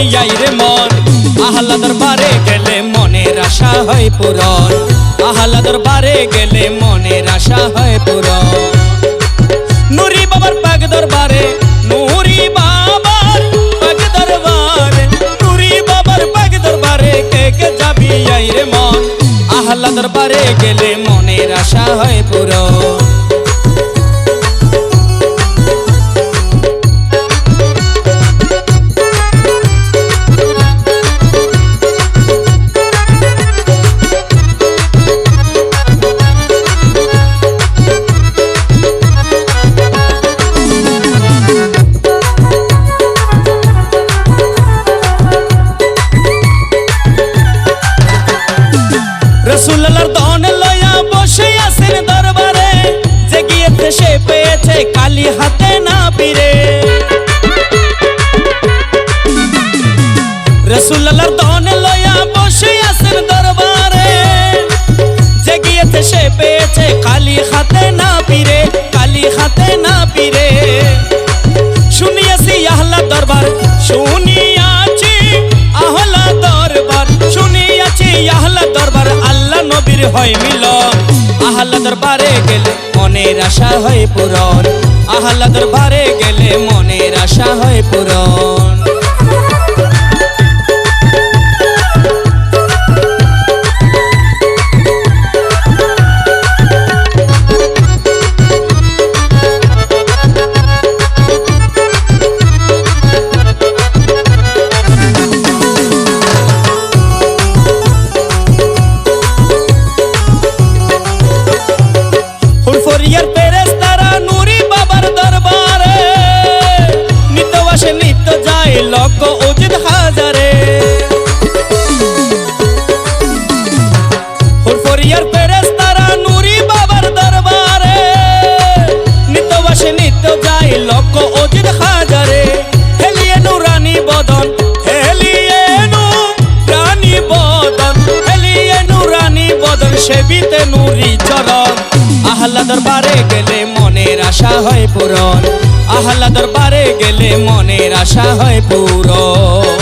আইরে মন। আহলা দরবারে গেলে মনের আশা হয় পূরণ। আহলা দরবারে গেলে মনের আশা হয় পূরণ। নুরি বাবার পাক দরবারে, নুরি বাবার পাক দরবারে, নুরি বাবার পাক দরবারে কে কে যাবি আইরে মন। আহলা দরবারে গেলে মনের আশা হয় পূরণ। পেয়েছে কালি হাতে না পিরে রসুল্লার দন লয়া বসে আছেন দরবারে। যে গিয়েছে সে পেয়েছে কালি হাতে না পিরে কালি হাতে না পিরে মনের আশা হয় পূরণ। আহ্লাদর বারে গেলে মনের আশা হয় পূরণ। আশা হয় পূরণ। আহ্লা দরবারে গেলে মনের আশা হয় পূরণ।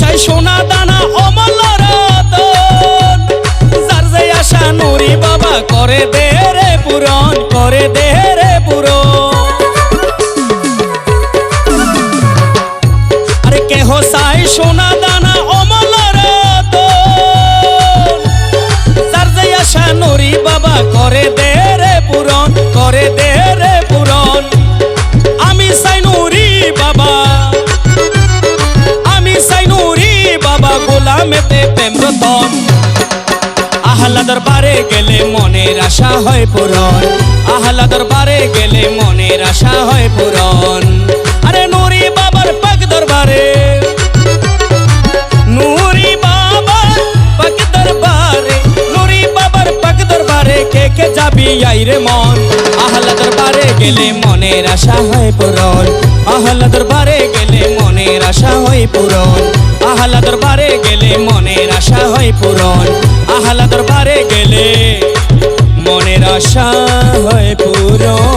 চাই সোনা দানা অমল রতন। যার যে আশা নুরি বাবা করে দে রে পূরণ করে দে রতন আহলা দরবারে গেলে মনের আশা হয় পূরণ। আহলা দরবারে গেলে মনের আশা হয় পূরণ। আরে নুরি বাবার পাক দরবারে। নুরি বাবার পাক দরবারে। নুরি বাবার পাক দরবারে কে কে যাবি আইরে মন। আহলা দরবারে গেলে মনের আশা হয় পূরণ। আহলা দরবারে গেলে মনের আশা হই পূরণ। আহালা দরবারে গেলে মনের আশা হই পূরণ। আহালা দরবারে গেলে মনের আশা হয় পূরণ।